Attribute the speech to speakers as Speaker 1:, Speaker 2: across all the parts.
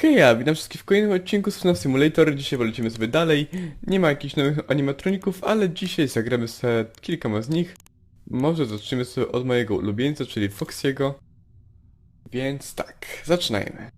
Speaker 1: Heja, witam wszystkich w kolejnym odcinku z FNAF Simulator. Dzisiaj polecimy sobie dalej. Nie ma jakichś nowych animatroników, ale dzisiaj zagramy sobie kilkoma z nich. Może zaczniemy sobie od mojego ulubieńca, czyli Foxiego. Więc tak, zaczynajmy.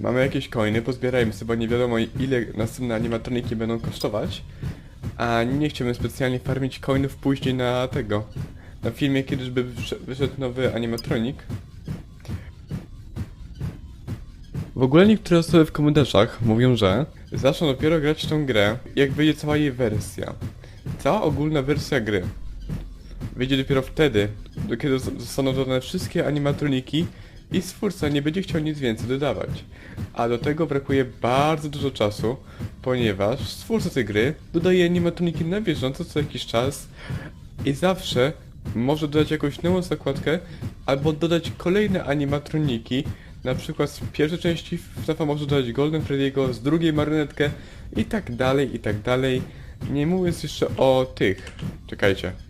Speaker 1: Mamy jakieś coiny, pozbierajmy sobie, bo nie wiadomo ile następne animatroniki będą kosztować. A nie chciałbym specjalnie farmić coinów później na tego. Na filmie, kiedyś by wysz- wyszedł nowy animatronik. W ogóle niektóre osoby w komentarzach mówią, że zaczną dopiero grać w tą grę, jak wyjdzie cała jej wersja. Cała ogólna wersja gry. Wyjdzie dopiero wtedy, kiedy zostaną dodane wszystkie animatroniki i stwórca nie będzie chciał nic więcej dodawać. A do tego brakuje bardzo dużo czasu, ponieważ stwórca tej gry dodaje animatroniki na bieżąco co jakiś czas i zawsze może dodać jakąś nową zakładkę albo dodać kolejne animatroniki. Na przykład z pierwszej części FNAFa może dodać Golden Freddy'ego, z drugiej marionetkę i tak dalej, i tak dalej. Nie mówiąc jeszcze o tych. Czekajcie.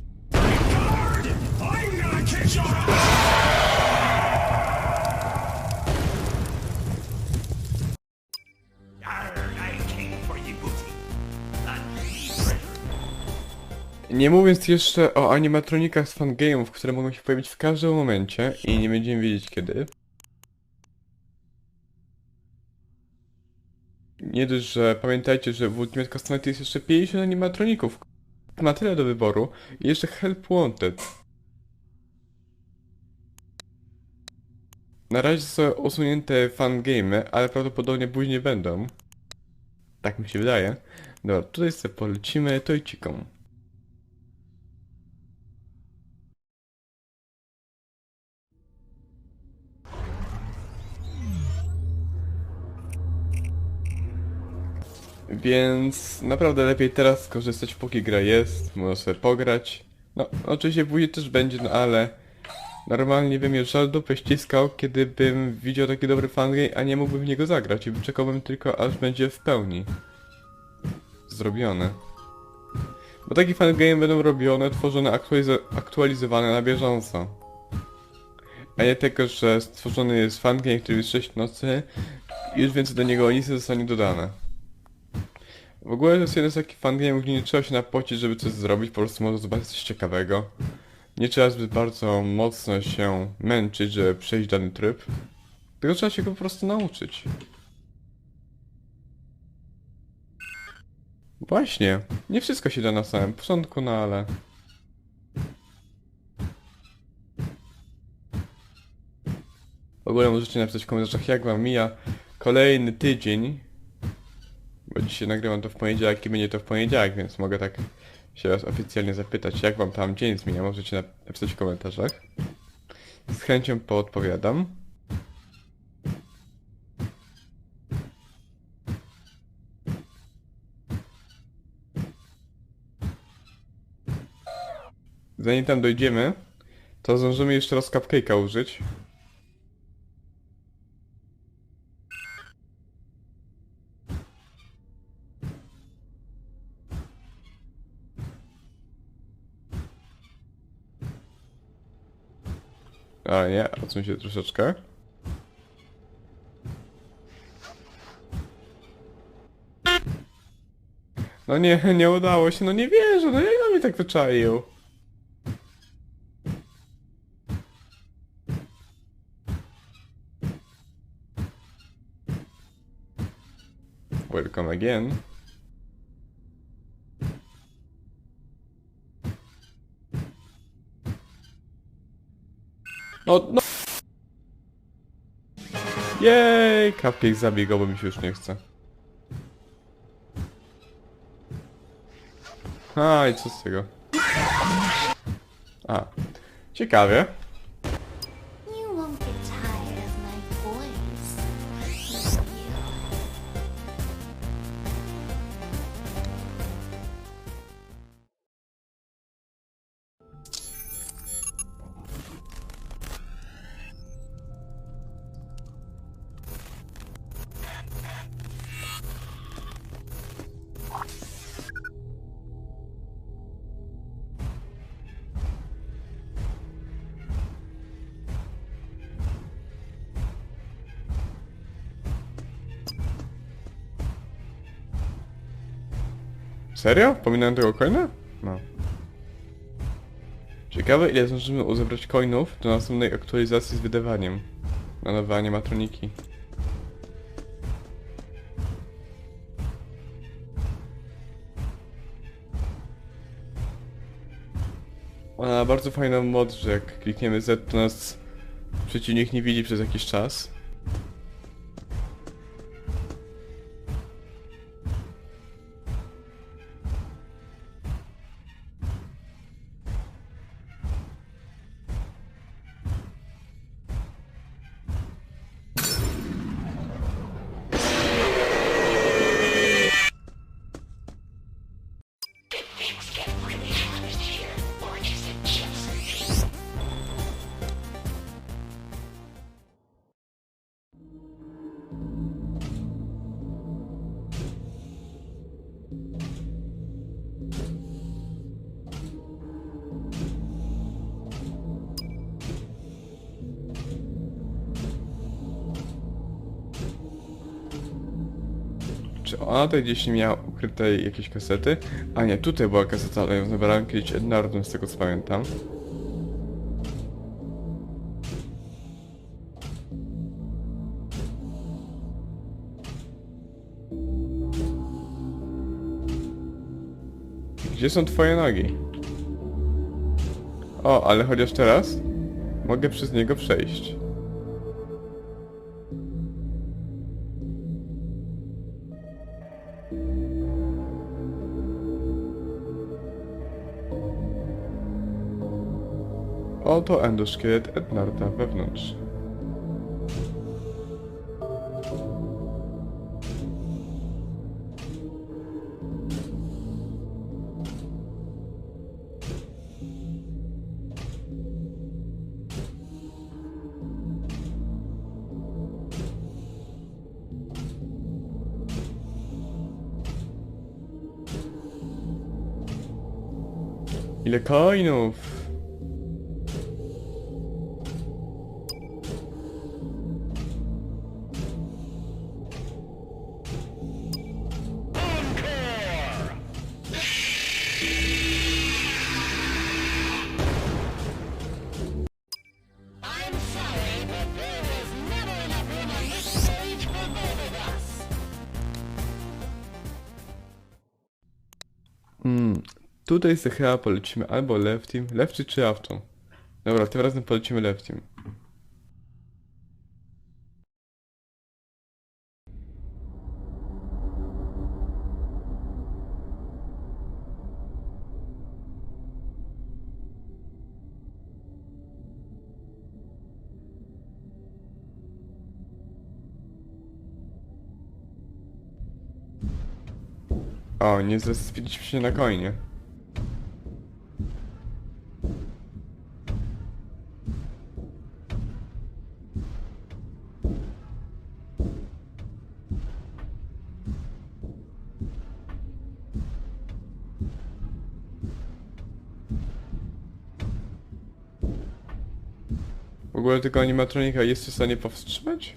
Speaker 1: Nie mówiąc jeszcze o animatronikach z fangame'ów, które mogą się pojawić w każdym momencie i nie będziemy wiedzieć kiedy. Nie dość, że pamiętajcie, że w Ultimate Customized jest jeszcze 50 animatroników. Ma tyle do wyboru i jeszcze Help Wanted. Na razie są usunięte fangame'y, ale prawdopodobnie później będą. Tak mi się wydaje. Dobra, tutaj sobie polecimy tojciką. Więc naprawdę lepiej teraz skorzystać póki gra jest, można sobie pograć. No, oczywiście później też będzie, no ale... Normalnie bym je żal dupę ściskał, kiedy bym widział taki dobry fangame, a nie mógłbym w niego zagrać i czekałbym tylko aż będzie w pełni zrobione. Bo takie fangame będą robione, tworzone, aktualiz- aktualizowane na bieżąco. A nie tylko, że stworzony jest fangame, który jest 6 nocy i już więcej do niego nic nie zostanie dodane. W ogóle to jest jeden z takich fangame'ów, gdzie nie trzeba się napocić, żeby coś zrobić, po prostu można zobaczyć coś ciekawego. Nie trzeba zbyt bardzo mocno się męczyć, żeby przejść dany tryb. Tylko trzeba się go po prostu nauczyć. Właśnie, nie wszystko się da na samym początku, no ale... W ogóle możecie napisać w komentarzach jak wam mija kolejny tydzień nagrywam to w poniedziałek i będzie to w poniedziałek, więc mogę tak się was oficjalnie zapytać, jak wam tam dzień zmienia, możecie nap- napisać w komentarzach. Z chęcią poodpowiadam. Zanim tam dojdziemy, to zdążymy jeszcze raz cupcake'a użyć. A nie, odsuń się troszeczkę. No nie, nie udało się, no nie wierzę, no jak on mnie tak wyczaił? Welcome again. No, no. Jej, zabij go, bo mi się już nie chce. A, i co z tego? A, ciekawie. Serio? Pominąłem tego coina? No. Ciekawe ile zdążymy uzebrać coinów do następnej aktualizacji z wydawaniem. Na nowe animatroniki. Ona ma bardzo fajną mod, że jak klikniemy Z to nas przeciwnik nie widzi przez jakiś czas. Czy ona tutaj gdzieś nie miała ukrytej jakieś kasety? A nie, tutaj była kaseta, ale ją zabrałem kiedyś Ednardem z tego co pamiętam. Gdzie są twoje nogi? O, ale chociaż teraz mogę przez niego przejść. Oto endoszkielet Ednarda wewnątrz. Ile coinów? Hmm, tutaj sobie chyba polecimy albo leftim, lefty czy aftą. Dobra, tym razem polecimy leftim. O, nie zrespiliśmy się na coinie. W ogóle tego animatronika jest w stanie powstrzymać?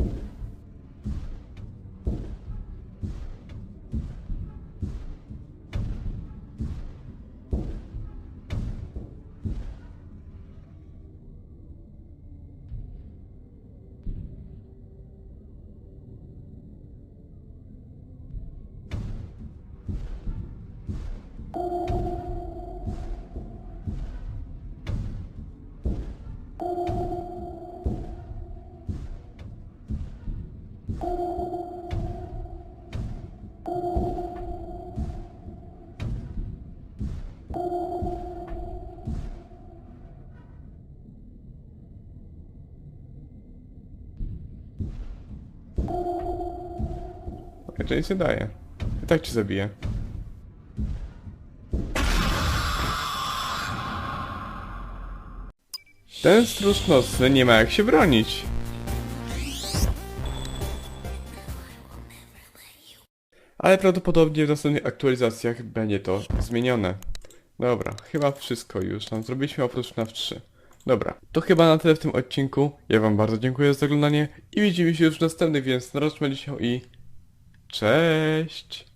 Speaker 1: Ja to nic nie daje. I tak cię zabiję. Ten stróż nocny nie ma jak się bronić. Ale prawdopodobnie w następnych aktualizacjach będzie to zmienione. Dobra, chyba wszystko już nam zrobiliśmy oprócz FNAF 3. Dobra, to chyba na tyle w tym odcinku. Ja wam bardzo dziękuję za oglądanie i widzimy się już w następnych, więc na razie i... Cześć!